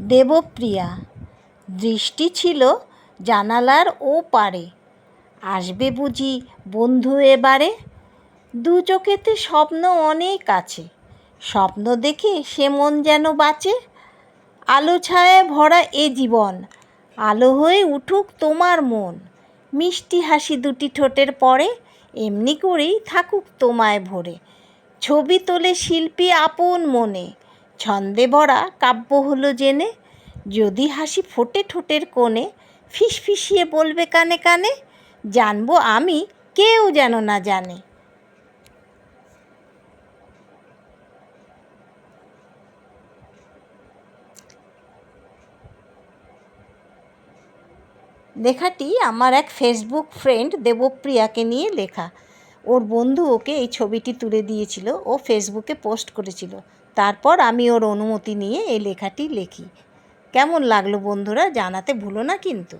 দেবপ্রিয়া। দৃষ্টি ছিল জানালার ও পারে আসবে বুঝি বন্ধু এবারে? দু চোখেতে স্বপ্ন অনেক আছে। স্বপ্ন দেখে সে মন যেন বাঁচে। আলো ছায়ায় ভরা এ জীবন। আলো হয়ে উঠুক তোমার মন। মিষ্টি হাসি দুটি ঠোঁটের পরে এমনি করেই থাকুক তোমায় ভরে। ছবি তোলে শিল্পী আপন মনে। ছন্দে ভরা কাব্য হলো জেনে, যদি হাসি ফোটে ঠোঁটের কোণে, ফিসফিসিয়ে বলবে কানে কানে, জানব আমি কেউ যেন না জানে। লেখাটি আমার এক ফেসবুক ফ্রেন্ড দেবপ্রিয়াকে নিয়ে লেখা। ওর বন্ধু ওকে এই ছবিটি তুলে দিয়েছিল, ও ফেসবুকে পোস্ট করেছিল। তারপর আমি ওর অনুমতি নিয়ে এই লেখাটি লিখি। কেমন লাগল বন্ধুরা, জানাতে ভুলো না কিন্তু।